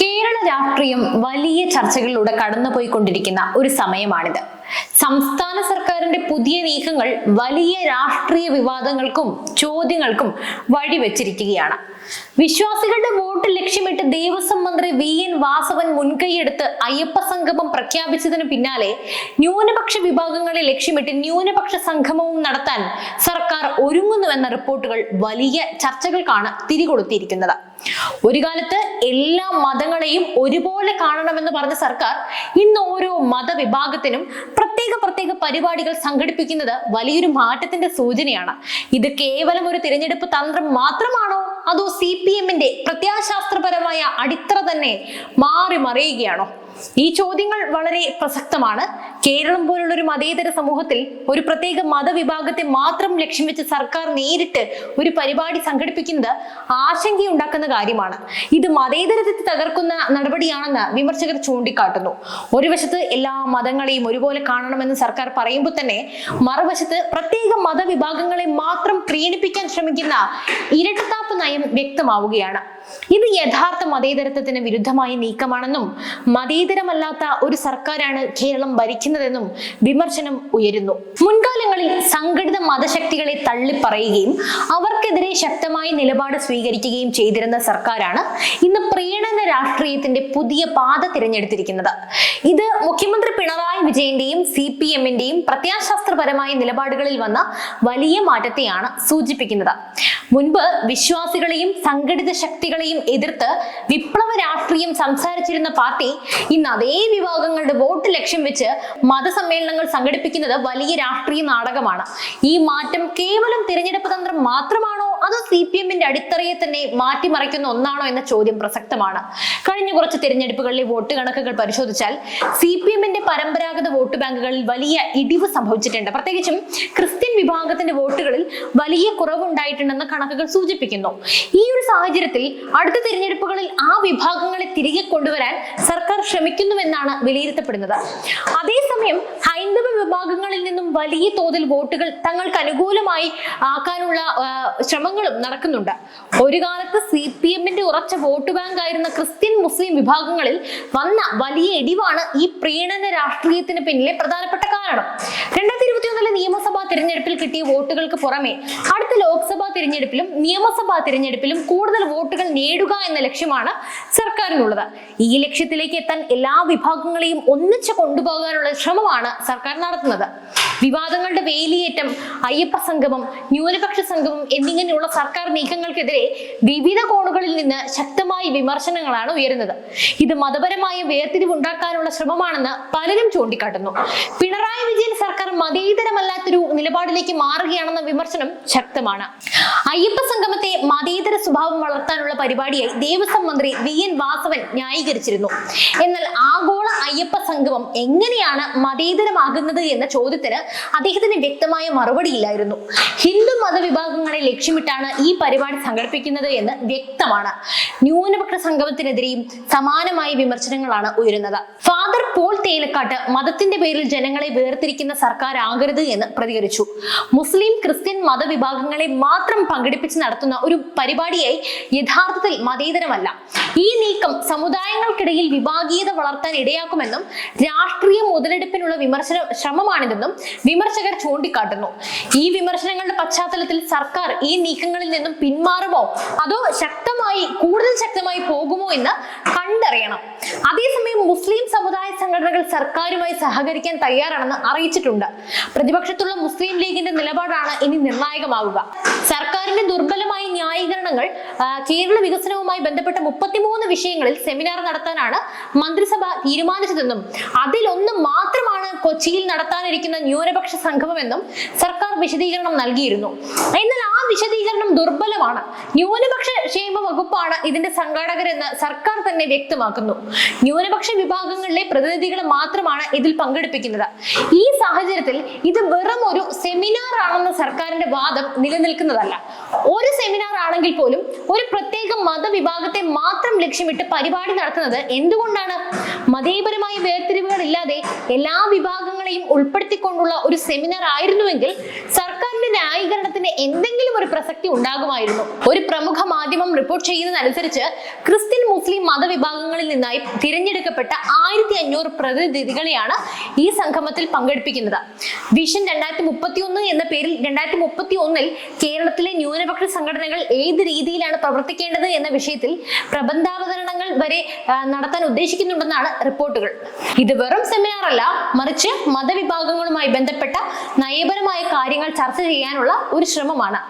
കേരള രാഷ്ട്രീയം വലിയ ചർച്ചകളിലൂടെ കടന്നുപോയിക്കൊണ്ടിരിക്കുന്ന ഒരു സമയമാണിത്. സംസ്ഥാന സർക്കാരിന്റെ പുതിയ നീക്കങ്ങൾ വലിയ രാഷ്ട്രീയ വിവാദങ്ങൾക്കും ചോദ്യങ്ങൾക്കും വഴിവെച്ചിരിക്കുകയാണ്. വിശ്വാസികളുടെ വോട്ട് ലക്ഷ്യമിട്ട് ദേവസ്വം മന്ത്രി വി എൻ വാസവൻ മുൻകൈയെടുത്ത് അയ്യപ്പ സംഗമം പ്രഖ്യാപിച്ചതിന് പിന്നാലെ ന്യൂനപക്ഷ വിഭാഗങ്ങളെ ലക്ഷ്യമിട്ട് ന്യൂനപക്ഷ സംഗമവും നടത്താൻ സർക്കാർ ഒരുങ്ങുന്നുവെന്ന റിപ്പോർട്ടുകൾ വലിയ ചർച്ചകൾക്കാണ് തിരികൊളുത്തിയിരിക്കുന്നത്. ഒരു കാലത്ത് എല്ലാ മതങ്ങളെയും ഒരുപോലെ കാണണമെന്ന് പറഞ്ഞ സർക്കാർ ഇന്ന് ഓരോ മതവിഭാഗത്തിനും പ്രത്യേക പ്രത്യേക പരിപാടികൾ സംഘടിപ്പിക്കുന്നത് വലിയൊരു മാറ്റത്തിന്റെ സൂചനയാണ്. ഇത് കേവലം ഒരു തിരഞ്ഞെടുപ്പ് തന്ത്രം മാത്രമാണോ? അതോ സി പി എമ്മിന്റെ പ്രത്യാശാസ്ത്രപരമായ അടിത്തറ തന്നെ മാറി മറിയുകയാണോ ഈ ചോദ്യങ്ങൾ വളരെ പ്രസക്തമാണ്. കേരളം പോലുള്ള ഒരു മതേതര സമൂഹത്തിൽ ഒരു പ്രത്യേക മതവിഭാഗത്തെ മാത്രം ലക്ഷ്യം വെച്ച് സർക്കാർ നേരിട്ട് ഒരു പരിപാടി സംഘടിപ്പിക്കുന്നത് ആശങ്കയുണ്ടാക്കുന്ന കാര്യമാണ്. ഇത് മതേതരത്തെ തകർക്കുന്ന നടപടിയാണെന്ന് വിമർശകർ ചൂണ്ടിക്കാട്ടുന്നു. ഒരു വശത്ത് എല്ലാ മതങ്ങളെയും ഒരുപോലെ കാണണമെന്ന് സർക്കാർ പറയുമ്പോൾ തന്നെ മറുവശത്ത് പ്രത്യേക മതവിഭാഗങ്ങളെ മാത്രം പ്രീണിപ്പിക്കാൻ ശ്രമിക്കുന്ന ഇരട്ടത്താപ്പ് നയം വ്യക്തമാവുകയാണ്. ഇത് യഥാർത്ഥ മതേതരത്വത്തിന് വിരുദ്ധമായ നീക്കമാണെന്നും മതേതരമല്ലാത്ത ഒരു സർക്കാരാണ് കേരളം ഭരിക്കുന്നതെന്നും വിമർശനം ഉയരുന്നു. മുൻകാലങ്ങളിൽ സംഘടിത മതശക്തികളെ തള്ളിപ്പറയുകയും അവർക്കെതിരെ ശക്തമായ നിലപാട് സ്വീകരിക്കുകയും ചെയ്തിരുന്ന സർക്കാരാണ് ഇന്ന് പ്രീണന രാഷ്ട്രീയത്തിന്റെ പുതിയ പാത തിരഞ്ഞെടുത്തിരിക്കുന്നത്. ഇത് മുഖ്യമന്ത്രി പിണറായി വിജയന്റെയും സി പി എമ്മിന്റെയും പ്രത്യാശാസ്ത്രപരമായ നിലപാടുകളിൽ വന്ന വലിയ മാറ്റത്തെയാണ് സൂചിപ്പിക്കുന്നത്. മുൻപ് വിശ്വാസികളെയും സംഘടിത ശക്തികളെയും എതിർത്ത് വിപ്ലവ രാഷ്ട്രീയം സംസാരിച്ചിരുന്ന പാർട്ടി ഇന്ന് അതേ വിഭാഗങ്ങളുടെ വോട്ട് ലക്ഷ്യം വെച്ച് മതസമ്മേളനങ്ങൾ സംഘടിപ്പിക്കുന്നത് വലിയ രാഷ്ട്രീയ നാടകമാണ്. ഈ മാറ്റം കേവലം തിരഞ്ഞെടുപ്പ് തന്ത്രം മാത്രമാണോ അതോ സി പി എമ്മിന്റെ അടിത്തറയെ തന്നെ മാറ്റിമറിക്കുന്ന ഒന്നാണോ എന്ന ചോദ്യം പ്രസക്തമാണ്. കഴിഞ്ഞ കുറച്ച് തിരഞ്ഞെടുപ്പുകളിലെ വോട്ട് കണക്കുകൾ പരിശോധിച്ചാൽ സി പി എമ്മിന്റെ പരമ്പരാഗത വോട്ട് ബാങ്കുകളിൽ വലിയ ഇടിവ് സംഭവിച്ചിട്ടുണ്ട്. പ്രത്യേകിച്ചും ക്രിസ്ത്യൻ വിഭാഗത്തിന്റെ വോട്ടുകളിൽ വലിയ കുറവുണ്ടായിട്ടുണ്ടെന്ന് കണക്കുകൾ സൂചിപ്പിക്കുന്നു. ഈ ഒരു സാഹചര്യത്തിൽ അടുത്ത തിരഞ്ഞെടുപ്പുകളിൽ ആ വിഭാഗങ്ങളെ തിരികെ കൊണ്ടുവരാൻ സർക്കാർ ശ്രമിക്കുന്നുവെന്നാണ് വിലയിരുത്തപ്പെടുന്നത്. അതേസമയം ഹൈന്ദവ വിഭാഗങ്ങളിൽ നിന്നും വലിയ തോതിൽ വോട്ടുകൾ തങ്ങൾക്ക് അനുകൂലമായി ആക്കാനുള്ള ശ്രമങ്ങളും നടക്കുന്നുണ്ട്. ഒരു കാലത്ത് സി പി എമ്മിന്റെ ഉറച്ച വോട്ട് ബാങ്ക് ആയിരുന്ന ക്രിസ്ത്യൻ മുസ്ലിം വിഭാഗങ്ങളിൽ വന്ന വലിയ ഇടിവാണ് ഈ പ്രീണന രാഷ്ട്രീയത്തിന് പിന്നിലെ പ്രധാനപ്പെട്ട കാരണം. രണ്ടായിരത്തി ഇരുപത്തിയൊന്നിലെ നിയമസഭാ തിരഞ്ഞെടുപ്പിൽ കിട്ടിയ വോട്ടുകൾക്ക് പുറമെ അടുത്ത ലോക്സഭാ തിരഞ്ഞെടുപ്പിലും നിയമസഭാ തിരഞ്ഞെടുപ്പിലും കൂടുതൽ വോട്ടുകൾ നേടുക എന്ന ലക്ഷ്യമാണ് സർക്കാരിനുള്ളത്. ഈ ലക്ഷ്യത്തിലേക്ക് എത്താൻ എല്ലാ വിഭാഗങ്ങളെയും ഒന്നിച്ച് കൊണ്ടുപോകാനുള്ള ശ്രമമാണ് സർക്കാർ നടത്തുന്നത്. വിവാദങ്ങളുടെ വേലിയേറ്റം അയ്യപ്പ സംഗമം ന്യൂനപക്ഷ സംഗമം എന്നിങ്ങനെയുള്ള സർക്കാർ നീക്കങ്ങൾക്കെതിരെ വിവിധ കോണുകളിൽ നിന്ന് ശക്തമായ വിമർശനങ്ങളാണ് ഉയരുന്നത്. ഇത് മതപരമായ വേർതിരിവുണ്ടാക്കാനുള്ള ശ്രമമാണെന്ന് പലരും ചൂണ്ടിക്കാട്ടുന്നു. പിണറായി വിജയൻ സർക്കാർ മതേതരമല്ലാത്തൊരു നിലപാടിലേക്ക് മാറുകയാണെന്ന വിമർശനം ശക്തമാണ്. അയ്യപ്പ സംഗമത്തെ മതേതര സ്വഭാവം വളർത്താനുള്ള പരിപാടിയായി ദേവസ്വം മന്ത്രി വി. എൻ. വാസവൻ ന്യായീകരിച്ചിരുന്നു. എന്നാൽ ആഗോള അയ്യപ്പ സംഗമം എങ്ങനെയാണ് മതേതരമാകുന്നത് എന്ന ചോദ്യത്തിന് അദ്ദേഹത്തിന് വ്യക്തമായ മറുപടിയില്ലായിരുന്നു ഹിന്ദു മതവിഭാഗങ്ങളെ ലക്ഷ്യമിട്ടാണ് ഈ പരിപാടി സംഘടിപ്പിക്കുന്നത് എന്ന് വ്യക്തമാണ്. ന്യൂനപക്ഷ സംഗമത്തിനെതിരെയും സമാനമായ വിമർശനങ്ങളാണ് ഉയരുന്നത്. ഫാദർ പോൾ തേലക്കാട്ട് മതത്തിന്റെ പേരിൽ ജനങ്ങളെ വേർതിരിക്കുന്ന സർക്കാർ ആകരുത് എന്ന് പ്രതികരിച്ചു. മുസ്ലിം ക്രിസ്ത്യൻ മതവിഭാഗങ്ങളെ മാത്രം പങ്കെടുപ്പിച്ച് നടത്തുന്ന ഒരു പരിപാടിയായി യഥാർത്ഥത്തിൽ മതേതരമല്ല. ഈ നീക്കം സമുദായങ്ങൾക്കിടയിൽ വിഭാഗീയത വളർത്താൻ ഇടയാക്കുമെന്നും രാഷ്ട്രീയ മുതലെടുപ്പിനുള്ള വിമർശന ശ്രമമാണിതെന്നും വിമർശകർ ചൂണ്ടിക്കാട്ടുന്നു. ഈ വിമർശനങ്ങളുടെ പശ്ചാത്തലത്തിൽ സർക്കാർ ഈ നീക്കങ്ങളിൽ നിന്നും പിന്മാറുമോ? അതോ ശക്തമായി കൂടുതൽ ശക്തമായി പോകുമോ എന്ന് കണ്ടറിയണം. അതേസമയം മുസ്ലിം സമുദായ സംഘടനകൾ സർക്കാരുമായി സഹകരിക്കാൻ തയ്യാറാണെന്ന് അറിയിച്ചിട്ടുണ്ട്. പ്രതിപക്ഷത്തുള്ള മുസ്ലിം ലീഗിന്റെ നിലപാടാണ് ഇനി നിർണായകമാവുക. സർക്കാരിന്റെ ദുർബലമായി ന്യായീകരണങ്ങൾ ആ, കേരള വികസനവുമായി ബന്ധപ്പെട്ട മുപ്പത്തിമൂന്ന് വിഷയങ്ങളിൽ സെമിനാർ നടത്താനാണ് മന്ത്രിസഭ തീരുമാനിച്ചതെന്നും അതിലൊന്ന് മാത്രമാണ് കൊച്ചിയിൽ നടത്താനിരിക്കുന്ന ന്യൂനപക്ഷ സംഗമമെന്നും സർക്കാർ വിശദീകരണം നൽകിയിരുന്നു. എന്നാൽ ആ വിശദീകരണം ദുർബലമാണ്. ന്യൂനപക്ഷ ക്ഷേമ വകുപ്പാണ് ഇതിന്റെ സംഘാടകരെന്ന് സർക്കാർ തന്നെ വ്യക്തമാക്കുന്നു. ന്യൂനപക്ഷ വിഭാഗങ്ങളിലെ പ്രതിനിധികളെ മാത്രമാണ് ഇതിൽ പങ്കെടുപ്പിക്കുന്നത്. ഈ സാഹചര്യത്തിൽ ഇത് വെറും ഒരു സെമിനാർ ആണെന്ന സർക്കാരിന്റെ വാദം നിലനിൽക്കുന്നതല്ല. ഒരു സെമിനാർ ആണെങ്കിൽ പോലും ഒരു പ്രത്യേക മതവിഭാഗത്തെ മാത്രം ലക്ഷ്യമിട്ട് പരിപാടി നടത്തുന്നത് എന്തുകൊണ്ടാണ്? മതേപരമായ വേർതിരിവുകൾ ഇല്ലാതെ എല്ലാ വിഭാഗങ്ങളെയും ഉൾപ്പെടുത്തിക്കൊണ്ടുള്ള ഒരു സെമിനാർ ആയിരുന്നുവെങ്കിൽ ന്യായീകരണത്തിന് എന്തെങ്കിലും ഒരു പ്രസക്തി ഉണ്ടാകുമായിരുന്നു. ഒരു പ്രമുഖ മാധ്യമം റിപ്പോർട്ട് ചെയ്യുന്നതനുസരിച്ച് ക്രിസ്ത്യൻ മുസ്ലിം മതവിഭാഗങ്ങളിൽ നിന്നായി തിരഞ്ഞെടുക്കപ്പെട്ട ആയിരത്തി അഞ്ഞൂറ് പ്രതിനിധികളെയാണ് ഈ സംഗമത്തിൽ പങ്കെടുപ്പിക്കുന്നത്. വിഷൻ രണ്ടായിരത്തി മുപ്പത്തി ഒന്ന് എന്ന പേരിൽ രണ്ടായിരത്തി മുപ്പത്തി ഒന്നിൽ കേരളത്തിലെ ന്യൂനപക്ഷ സംഘടനകൾ ഏത് രീതിയിലാണ് പ്രവർത്തിക്കേണ്ടത് എന്ന വിഷയത്തിൽ പ്രബന്ധാവതരണങ്ങൾ വരെ നടത്താൻ ഉദ്ദേശിക്കുന്നുണ്ടെന്നാണ് റിപ്പോർട്ടുകൾ. ഇത് വെറും സെമിനാർ അല്ല മറിച്ച് മതവിഭാഗങ്ങളുമായി ബന്ധപ്പെട്ട നയപരമായ കാര്യങ്ങൾ ചർച്ച ചെയ്യാനുള്ള ഒരു ശ്രമമാണ്.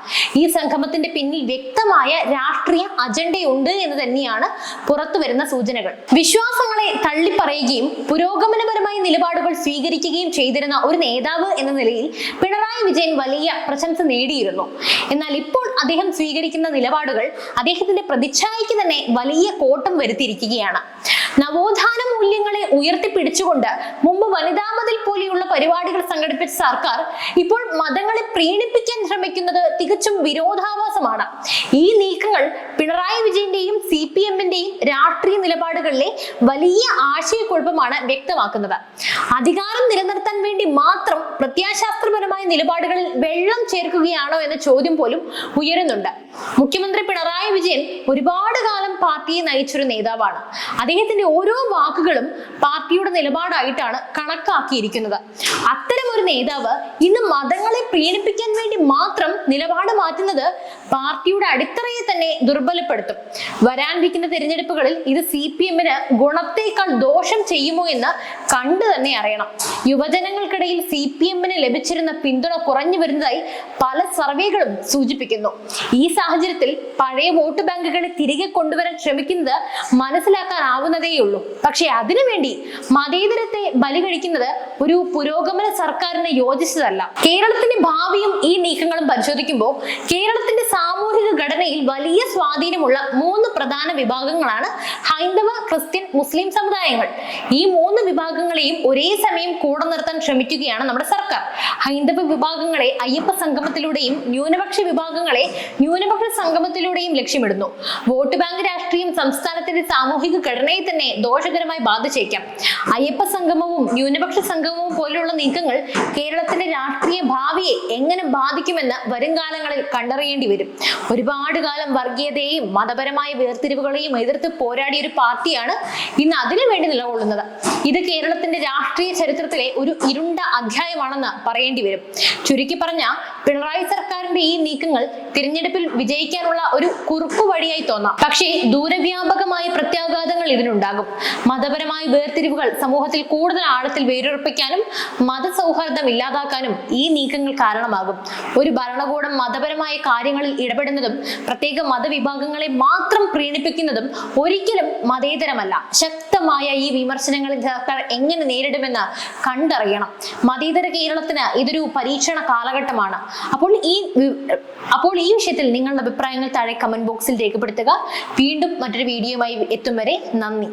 ഈ സംഗമത്തിന്റെ പിന്നിൽ വ്യക്തമായ രാഷ്ട്രീയ അജണ്ടയുണ്ട് എന്ന് തന്നെയാണ് പുറത്തു വരുന്ന സൂചനകൾ. വിശ്വാസങ്ങളെ തള്ളിപ്പറയുകയും പുരോഗമനപരമായ നിലപാടുകൾ സ്വീകരിക്കുകയും ചെയ്തിരുന്ന ഒരു നേതാവ് എന്ന നിലയിൽ പിണറായി വിജയൻ വലിയ പ്രശംസ നേടിയിരുന്നു. എന്നാൽ ഇപ്പോൾ അദ്ദേഹം സ്വീകരിക്കുന്ന നിലപാടുകൾ അദ്ദേഹത്തിന്റെ പ്രതിച്ഛായയ്ക്ക് തന്നെ വലിയ കോട്ടം വരുത്തിയിരിക്കുകയാണ് നവോത്ഥാന മൂല്യങ്ങളെ ഉയർത്തിപ്പിടിച്ചുകൊണ്ട് മുമ്പ് വനിതാ മതിൽ പോലെയുള്ള പരിപാടികൾ സംഘടിപ്പിച്ച സർക്കാർ ഇപ്പോൾ മതങ്ങളെ പ്രീണിപ്പിക്കാൻ ശ്രമിക്കുന്നത് തികച്ചും വിരോധാഭാസമാണ്. ഈ നീക്കങ്ങൾ പിണറായി വിജയന്റെയും സി പി എമ്മിന്റെയും രാഷ്ട്രീയ നിലപാടുകളിലെ വലിയ ആശയക്കുഴപ്പമാണ് വ്യക്തമാക്കുന്നത്. അധികാരം നിലനിർത്താൻ വേണ്ടി മാത്രം പ്രത്യാശാസ്ത്രപരമായ നിലപാടുകളിൽ വെള്ളം ചേർക്കുകയാണോ എന്ന ചോദ്യം പോലും ഉയരുന്നുണ്ട്. മുഖ്യമന്ത്രി പിണറായി വിജയൻ ഒരുപാട് കാലം പാർട്ടിയെ നയിച്ചൊരു നേതാവാണ്. അദ്ദേഹത്തിന്റെ ഓരോ വാക്കുകളും പാർട്ടിയുടെ നിലപാടായിട്ടാണ് കണക്കാക്കിയിരിക്കുന്നത്. അത്തരം ഒരു നേതാവ് ഇന്ന് മതങ്ങളെ പ്രീണിപ്പിക്കാൻ വേണ്ടി മാത്രം നിലപാട് മാറ്റുന്നത് പാർട്ടിയുടെ അടിത്തറയെ തന്നെ ദുർബലപ്പെടുത്തും. വരാനിരിക്കുന്ന തിരഞ്ഞെടുപ്പുകളിൽ ഇത് സി പി എമ്മിന് ഗുണത്തേക്കാൾ ദോഷം ചെയ്യുമോ എന്ന് കണ്ടു തന്നെ അറിയണം. യുവജനങ്ങൾക്കിടയിൽ സി പി എമ്മിന് ലഭിച്ചിരുന്ന പിന്തുണ കുറഞ്ഞു വരുന്നതായി പല സർവേകളും സൂചിപ്പിക്കുന്നു. ഈ സാഹചര്യത്തിൽ പഴയ വോട്ട് ബാങ്കുകളെ തിരികെ കൊണ്ടുവരാൻ ശ്രമിക്കുന്നത് മനസ്സിലാക്കാനാവുന്നതേയുള്ളൂ പക്ഷെ അതിനുവേണ്ടി മതേതരത്തെ ബലി കഴിക്കുന്നത് ഒരു പുരോഗമന സർക്കാരിനെ യോജിച്ചതല്ല. കേരളത്തിന്റെ ഭാവിയും ഈ നീക്കങ്ങളും പരിശോധിക്കുമ്പോൾ കേരളത്തിന്റെ സാമൂഹിക ഘടനയിൽ വലിയ സ്വാധീനമുള്ള മൂന്ന് പ്രധാന വിഭാഗങ്ങളാണ് ഹൈന്ദവ ക്രിസ്ത്യൻ മുസ്ലിം സമുദായങ്ങൾ. ഈ മൂന്ന് വിഭാഗങ്ങളെയും ഒരേ സമയം കൂടെ നിർത്താൻ ശ്രമിക്കുകയാണ് നമ്മുടെ സർക്കാർ. ഹൈന്ദവ വിഭാഗങ്ങളെ അയ്യപ്പ സംഗമത്തിലൂടെയും ന്യൂനപക്ഷ വിഭാഗങ്ങളെ ന്യൂനപക്ഷ സംഗമത്തിലൂടെയും ലക്ഷ്യമിടുന്നു. വോട്ട് ബാങ്ക് രാഷ്ട്രീയം സംസ്ഥാനത്തിന്റെ സാമൂഹിക ഘടനയെ തന്നെ ദോഷകരമായി ബാധിച്ചേക്കാം. അയ്യപ്പ സംഗമവും ന്യൂനപക്ഷ സംഗമവും പോലുള്ള നീക്കങ്ങൾ കേരളത്തിന്റെ രാഷ്ട്രീയ ഭാവിയെ എങ്ങനെ ബാധിക്കുമെന്ന് വരും കാലങ്ങളിൽ കണ്ടറിയേണ്ടി വരും. ഒരുപാട് കാലം വർഗീയതയെയും മതപരമായ വേർതിരിവുകളെയും എതിർത്ത് പോരാടിയ ഒരു പാർട്ടിയാണ് ഇന്ന് അതിനു വേണ്ടി നിലകൊള്ളുന്നത്. ഇത് കേരളത്തിന്റെ രാഷ്ട്രീയ ചരിത്രത്തിലെ ഒരു ഇരുണ്ട അധ്യായമാണെന്ന് പറയേണ്ടി വരും. ചുരുക്കി പറഞ്ഞ പിണറായി സർക്കാരിന്റെ ഈ നീക്കങ്ങൾ തിരഞ്ഞെടുപ്പിൽ വിജയിക്കാനുള്ള ഒരു കുറുക്കു വഴിയായി തോന്നാം. പക്ഷേ ദൂരവ്യാപകമായ പ്രത്യാഘാതങ്ങൾ ഇതിനുണ്ടാകും. മതപരമായ വേർതിരിവുകൾ സമൂഹത്തിൽ കൂടുതൽ ആഴത്തിൽ വേരുറപ്പിക്കാനും മതസൗഹാർദ്ദം ഇല്ലാതാക്കാനും ഈ നീക്കങ്ങൾ കാരണമാകും. ഒരു ഭരണകൂടം മതപരമായ കാര്യങ്ങളിൽ ഇടപെടുന്നതും പ്രത്യേക മതവിഭാഗങ്ങളെ മാത്രം പ്രീണിപ്പിക്കുന്നതും ഒരിക്കലും മതേതരമല്ല. ശക്തമായ ഈ വിമർശനങ്ങളിൽ സർക്കാർ എങ്ങനെ നേരിടുമെന്ന് കണ്ടറിയണം. മതേതര കേരളത്തിന് ഇതൊരു പരീക്ഷണ കാലഘട്ടമാണ്. അപ്പോൾ ഈ അപ്പോൾ ഈ വിഷയത്തിൽ നിങ്ങളുടെ അഭിപ്രായങ്ങൾ താഴെ കമന്റ് ബോക്സിൽ രേഖപ്പെടുത്തുക. വീണ്ടും മറ്റൊരു വീഡിയോയുമായി എത്തും വരെ നന്ദി.